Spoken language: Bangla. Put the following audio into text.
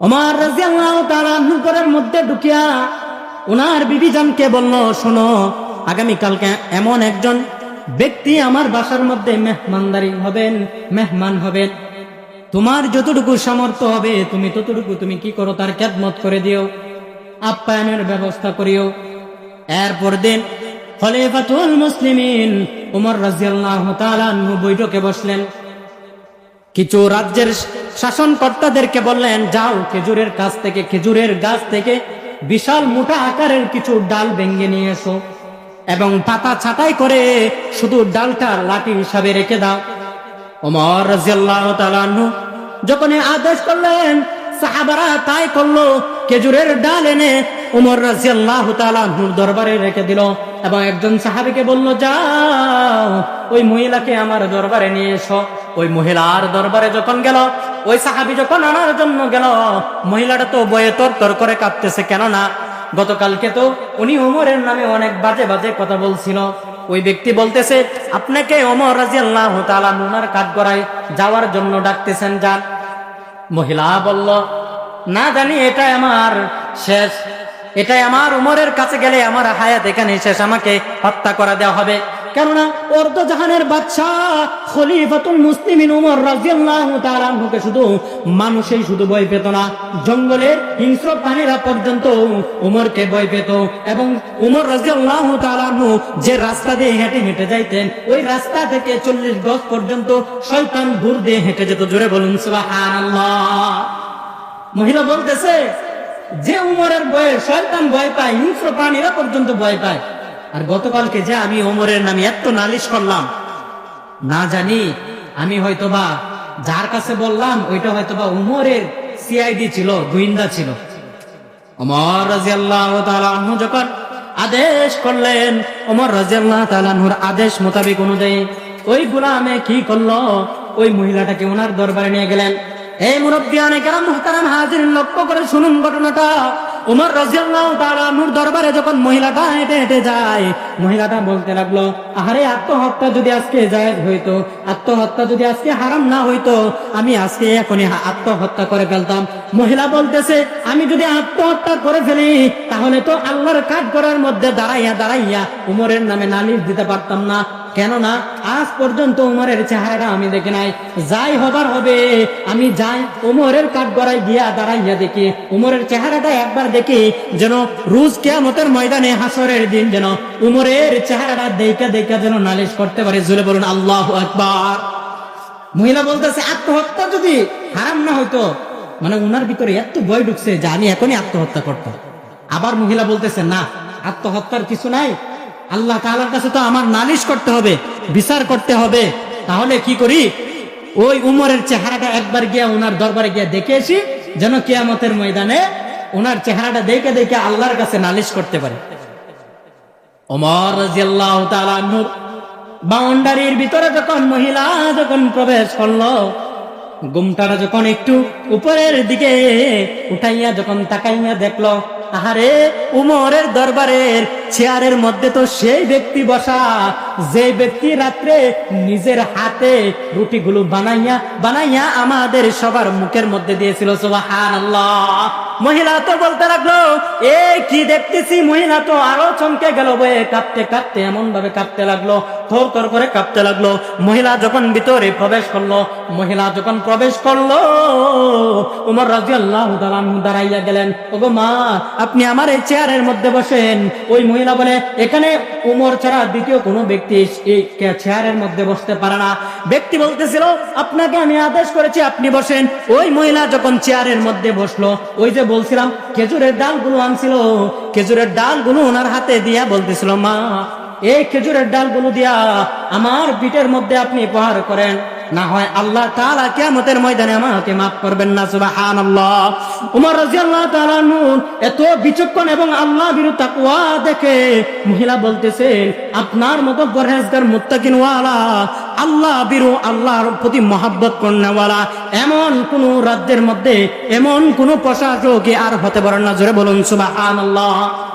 ওমর রাজিয়াল্লাহু তাআলা ঘরের মধ্যে ঢুকিয়া ওনার বিবিজানকে বলল, শোনো, আগামীকালকে এমন একজন ব্যক্তি আমার বাসার মধ্যে মেহমানদারি হবেন, মেহমান হবেন। তোমার যতটুকু সামর্থ্য হবে, তুমি ততটুকু তুমি কি করো তার ক্যাদমত করে দিও, আপ্যায়নের ব্যবস্থা করিও। এরপর দিন খলিফাতুল মুসলিমিন উমর রাজিয়াল্লাহু তাআলা বৈঠকে বসলেন। কিছু রাজ্যের শাসনকর্তাদেরকে বললেন, যাও খেজুরের কাছ থেকে, খেজুরের গাছ থেকে বিশাল মোটা আকারের কিছু ডাল ভেঙে নিয়ে এসো এবং পাতা ছাটাই করে শুধু ডালটা লাঠি হিসাবে রেখে দাও। ওমর রাজিয়াল্লাহু তাআলা আনহু যখন আদেশ করলেন, সাহাবারা তাই করল, খেজুরের ডাল এনে উমর রাজিয়াল্লাহু তাআলা আনহুর দরবারে রেখে দিল এবং একজন সাহাবীকে বলল, যাও, ওই মহিলাকে আমার দরবারে নিয়ে এসো। ওই মহিলার দরবারে যখন গেল, ওই সাহাবি যখন আনার জন্য গেল, মহিলাটা তো বয়ে তর তর করে কাঁপতেছে কেননা গতকালকে তো উনি ওমরের নামে অনেক বাজে বাজে কথা বলছিল। ওই ব্যক্তি বলতেছে, আপনাকে ওমর রাজিয়াল্লাহু তাআলা নুনার কাজ গড়ায় যাওয়ার জন্য ডাকতেছেন, যান। মহিলা বলল, না জানি, এটাই আমার শেষ। এটাই আমার উমরের কাছে গেলে আমার হায়াত এখানে শেষ। আমাকে হত্যা করা দেওয়া হবে। কেননা অর্ধ জাহানের বাদশাহ খলিফাতুল মুসলিমিন উমর তাআলা শুধু মানুষই শুধু ভয় পেত না, জঙ্গলের হিংস্র প্রাণীরা পর্যন্ত উমরকে ভয় পেত এবং উমর তাআলা যে রাস্তা দিয়ে হেঁটে হেঁটে যাইতেন, ওই রাস্তা থেকে চল্লিশ গজ পর্যন্ত শয়তান দূর দিয়ে হেঁটে যেত। জোরে বলুন, সুবহানাল্লাহ। মহিলা বলতেছে, যে উমরের বয়ে শয়তান ভয় পায়, হিংস্র প্রাণীরা পর্যন্ত ভয় পায় আর গতকালকে যে আমি ওমরের নামে এত নালিশ করলাম, না জানি আমি হয়তোবা যার কাছে বললাম, ওইটা হয়তোবা উমরের সিআইডি ছিল গুইন্দা ছিল। যখন আদেশ করলেন, ওমর রাজিয়াল্লাহু তাআলা আনহুর আদেশ মোতাবেক অনুযায়ী ওই গোলামে কি করল? ওই মহিলাটাকে ওনার দরবারে নিয়ে গেলেন। এই কেরাম মুহতারাম হাজির, লক্ষ্য করে শুনুন ঘটনাটা। উমর রাজিয়াল্লাহু তাআলা আনহুর দরবারে যখন মহিলাটা হেঁটে হেঁটে যায়, মহিলাটা বলতে লাগল আরে আত্মহত্যা যদি আজকে জায়েজ হইতো, আত্মহত্যা যদি আজকে হারাম না হইতো, আমি আজকে এখনই আত্মহত্যা করে ফেলতাম। মহিলা বলতেছে, আমি যদি আত্মহত্যা করে ফেলি, তাহলে তো আল্লাহর কাজ করার মধ্যে দাঁড়াইয়া দাঁড়াইয়া উমরের নামে নালিশ দিতে পারতাম না। কেননা আজ পর্যন্ত উমরের চেহারাটা আমি দেখি নাই। যাই হবার হবে, আমি যাই উমরের কাঠ গড়াই গিয়া দাঁড়াইয়া দেখি। উমরের চেহারাটা একবার দেখি যেন রুজ কেয়ামতের ময়দানে হাসরের দিন যেন উমরের চেহারাটা দেখা দেখা যেন নালিশ করতে পারে। জুড়ে বলুন, আল্লাহ আকবার। মহিলা বলতেছে, আত্মহত্যা যদি হারাম না হইতো মানে উনার ভিতরে এত ভয় ঢুকছে যে আমি এখনই আত্মহত্যা করতাম। আবার মহিলা বলতেছে, না, আত্মহত্যার কিছু নাই আল্লাহ তাআলার কাছে তো আমার নালিশ করতে হবে, বিচার করতে হবে। তাহলে কি করি? ওই উমরের চেহারাটা একবার গিয়া ওনার দরবারে গিয়া দেখে আসি, যেন কেয়ামতের ময়দানে ওনার চেহারাটা দেখে দেখে আল্লাহর কাছে নালিশ করতে পারে। ওমর রাজিয়াল্লাহু তাআলা আনহুর বাউন্ডারির ভিতরে যখন মহিলা যখন প্রবেশ করল, গুমটাটা যখন একটু উপরের দিকে উঠাইয়া যখন তাকাইয়া দেখল আহারে, উমরের দরবারের চেয়ারের মধ্যে তো সেই ব্যক্তি বসা। যে ব্যক্তি রাত্রে নিজের হাতে রুটিগুলো বানাইয়া বানাইয়া আমাদের সবার মুখের মধ্যে দিয়েছিল মহিলা তো বলতে লাগল, এ কি দেখতেছি? মহিলা তো আরও চমকে গেল বয়ে, কাঁপতে কাঁপতে এমন ভাবে কাঁপতে লাগল। থর থর করে কাঁপতে লাগল। মহিলা যখন ভিতরে প্রবেশ করল, মহিলা যখন প্রবেশ করল, উমর রাজিয়াল্লাহু তাআলা দাঁড়াইয়া গেলেন। ওগো মা, আপনি আমার এই চেয়ারের মধ্যে বসেন। ওই মহিলা বলে, এখানে উমর ছাড়া দ্বিতীয় কোনো ব্যক্তি এই চেয়ারের মধ্যে বসতে পারে না। ব্যক্তি বলতেছিল, আপনাকে আমি আদেশ করেছি, আপনি বসেন। ওই মহিলা যখন চেয়ারের মধ্যে বসল, ওই যে বলছিলাম, খেজুরের ডালগুলো আনছিল। খেজুরের ডালগুলো ওনার হাতে দিয়া বলতেছিল, মা এই খেজুরের ডালগুলো দিয়া আমার পিঠের মধ্যে আপনি প্রহার করেন। না হয় আল্লাহ তাআলা কিয়ামতের ময়দানে আমাকে মাফ করবেন না, সুবহানাল্লাহ। উমর রাদিয়াল্লাহু তাআলা আনহু এত বিচক্ষণ এবং আল্লাহ বিরু তাকওয়া দেখে মহিলা বলতেছেন, আপনার মতো পরহেজগার মুত্তাকিন ওয়ালা আল্লাহ বিরু আল্লাহর প্রতি মহাব্বত করনেওয়ালা, এমন কোন রাজ্যের মধ্যে এমন কোন প্রশাসক আর হতে পারেন না। জোরে বলুন, সুবহানাল্লাহ।